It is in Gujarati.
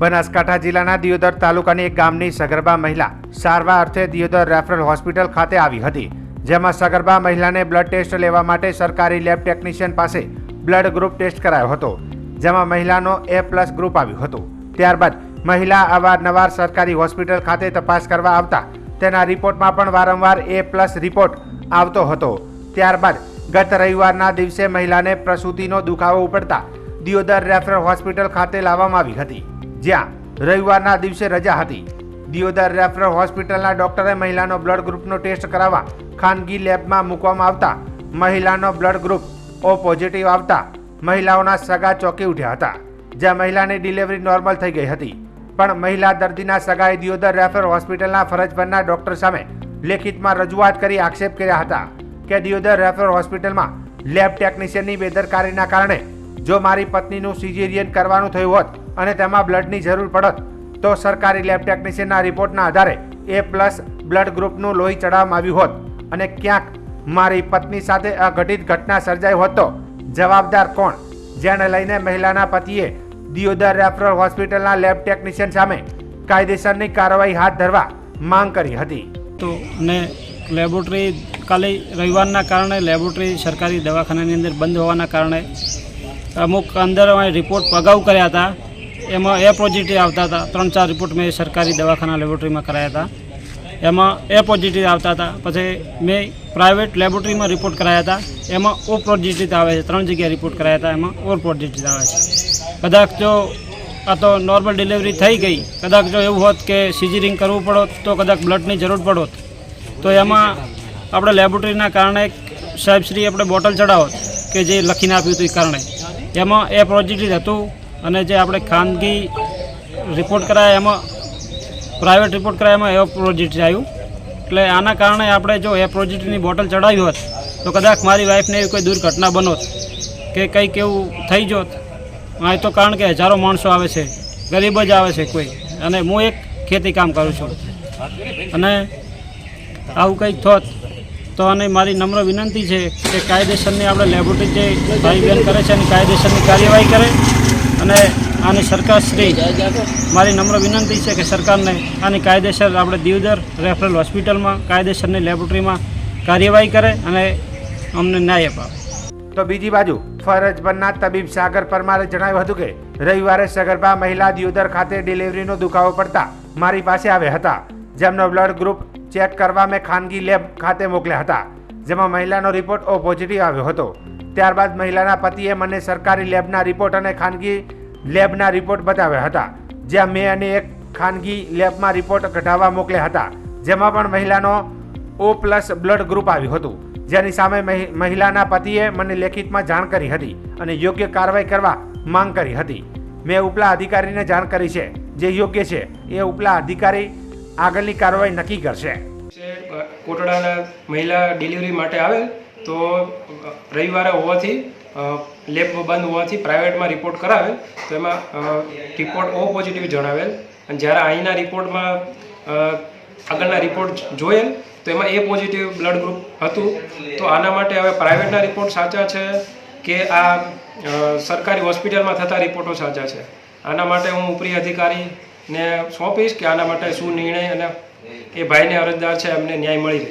બનાસકાંઠા જિલ્લાના દિયોદર તાલુકાની એક ગામની સગર્ભા મહિલા સારવાર અર્થે દિયોદર રેફરલ હોસ્પિટલ ખાતે આવી હતી. જેમાં સગર્ભા મહિલાને બ્લડ ટેસ્ટ લેવા માટે સરકારી લેબ ટેકનિશિયન પાસે બ્લડ ગ્રુપ ટેસ્ટ કરાયો હતો, જેમાં મહિલાનો એ પ્લસ ગ્રુપ આવ્યું હતું. ત્યારબાદ મહિલા અવારનવાર સરકારી હોસ્પિટલ ખાતે તપાસ કરવા આવતા, તેના રિપોર્ટમાં પણ વારંવાર એ પ્લસ રિપોર્ટ આવતો હતો. ત્યારબાદ ગત રવિવારના દિવસે મહિલાને પ્રસૂતિનો દુખાવો ઉપડતા દિયોદર રેફરલ હોસ્પિટલ ખાતે લાવવામાં આવી હતી. જ્યાં રવિવારના દિવસે રજા હતી. દિયોદર રેફરલ હોસ્પિટલના ડોક્ટરે મહિલાનો બ્લડ ગ્રુપનો ટેસ્ટ કરાવવા ખાનગી લેબમાં મૂકવામાં આવતા મહિલાનો બ્લડ ગ્રુપ ઓ પોઝિટિવ આવતા મહિલાઓના સગા ચોંકી ઉઠ્યા હતા, જ્યાં મહિલાની ડિલિવરી નોર્મલ થઈ ગઈ હતી. પણ મહિલા દર્દીના સગાએ દિયોદર રેફરલ હોસ્પિટલના ફરજ પરના ડોક્ટર સામે લેખિતમાં રજૂઆત કરી આક્ષેપ કર્યા હતા કે દિયોદર રેફરલ હોસ્પિટલમાં લેબ ટેકનિશિયનની બેદરકારીના કારણે જો મારી પત્નીનું સિઝેરિયન કરવાનું થયું હોત અને તેમાં બ્લડની જરૂર પડત, તો સરકારી લેબ ટેકનિશિયનના રિપોર્ટના આધારે એ પ્લસ બ્લડ ગ્રુપનું લોહી ચડાવવામાં આવ્યું હોત. અને ક્યાંક મારી પત્ની સાથે અઘટિત ઘટના સર્જાઈ હોત તો જવાબદાર કોણ? જેને લઈને મહિલાના પતિએ દિયોદર રેફરલ હોસ્પિટલના લેબ ટેકનિશિયન સામે કાયદેસરની કાર્યવાહી હાથ ધરવા માંગ કરી હતી. તો ને લેબોરેટરી કાલે રવિવારના કારણે લેબોરેટરી સરકારી દવાખાનાની અંદર બંધ હોવાના કારણે અમુક અંદર અમે રિપોર્ટ અગાઉ કર્યા હતા. એમાં એ પોઝિટિવ આવતા હતા. ત્રણ ચાર રિપોર્ટ મેં સરકારી દવાખાના લેબોરેટરીમાં કરાયા હતા. એમાં એ પોઝિટિવ આવતા હતા. પછી મેં પ્રાઇવેટ લેબોરેટરીમાં રિપોર્ટ કરાયા હતા. એમાં ઓ પોઝિટિવ આવે છે. ત્રણ જગ્યાએ રિપોર્ટ કરાયા હતા. એમાં ઓર પોઝિટિવ આવે છે. કદાચ જો આ તો નોર્મલ ડિલિવરી થઈ ગઈ. કદાચ જો એવું હોત કે સિઝરિંગ કરવું પડોત, તો કદાચ બ્લડની જરૂર પડોત. તો એમાં આપણે લેબોરેટરીના કારણે સાહેબશ્રી આપણે બોટલ ચડાવત કે જે લખીને આપ્યું હતું એ કારણે. એમાં એ પોઝિટિવ હતું. અને જે આપણે ખાનગી રિપોર્ટ કરાયા એમાં પ્રાઇવેટ રિપોર્ટ કરાયા એમાં એ પ્રોજેક્ટ આવ્યું એટલે આના કારણે આપણે જો એ પ્રોજેક્ટની બોટલ ચડાવી હોત, તો કદાચ મારી વાઈફને એવી કોઈ દુર્ઘટના બનોત, કે કંઈક એવું થઈ જોત. એ તો કારણ કે હજારો માણસો આવે છે, ગરીબ જ આવે છે કોઈ. અને હું એક ખેતી કામ કરું છું. અને આવું કંઈક થોત, તો અને મારી નમ્ર વિનંતી છે કે કાયદેસરની આપણે લેબોરેટરી જે ભાઈ બહેન કરે છે એની કાયદેસરની કાર્યવાહી કરે. અને આની સરકારશ્રી મારી નમ્ર વિનંતી છે કે સરકારને આની કાયદેસર આપણે દીવદર રેફરલ હોસ્પિટલમાં, કાયદેસરની લેબોરેટરીમાં કાર્યવાહી કરે અને અમને ન્યાય અપાવે. તો બીજી બાજુ, ફરજ પરના તબીબ સાગર પરમારે જણાવ્યું હતું કે, રવિવારે સગર્ભા મહિલા દિયોદર ખાતે ડિલિવરીનો દુખાવો પડતા મારી પાસે આવ્યા હતા. જેમનો બ્લડ ગ્રુપ ચેક કરવા મેં ખાનગી લેબ ખાતે મોકલ્યા હતા. જેમાં મહિલાનો રિપોર્ટ ઓ પોઝિટિવ આવ્યો હતો. ત્યારબાદ મહિલાના પતિએ મને સરકારી લેબના રિપોર્ટ અને ખાનગી લેબના રિપોર્ટ બતાવ્યા હતા, જ્યાં મેં અને એક ખાનગી લેબમાં રિપોર્ટ કઢાવવા મોકલ્યા હતા, જેમાં પણ મહિલાનો ઓ પ્લસ બ્લડ ગ્રુપ આવ્યું હતું. જેની સામે મહિ- મહિલાના પતિએ મને લેખિતમાં જાણ કરી હતી અને યોગ્ય કાર્યવાહી કરવા માંગ કરી હતી. મેં ઉપલા અધિકારીને જાણ કરી છે, જે યોગ્ય છે, એ ઉપલા અધિકારી આગળની કાર્યવાહી નક્કી કરશે. કોટડાના મહિલા ડિલિવરી માટે આવેલ તો, રવિવારે હોવાથી લેબ બંધ હોવાથી પ્રાઇવેટમાં રિપોર્ટ કરાવેલ. તો એમાં રિપોર્ટ ઓ પોઝિટિવ જણાવેલ. અને જ્યારે અહીંના રિપોર્ટમાં આગળના રિપોર્ટ જોયેલ, તો એમાં એ પોઝિટિવ બ્લડ ગ્રુપ હતું. તો આના માટે હવે પ્રાઇવેટના રિપોર્ટ સાચા છે કે આ સરકારી હોસ્પિટલમાં થતા રિપોર્ટો સાચા છે? આના માટે હું ઉપરી અધિકારીને સોંપીશ કે આના માટે શું નિર્ણય અને એ ભાઈને અરજદાર છે, એમને ન્યાય મળી રહે.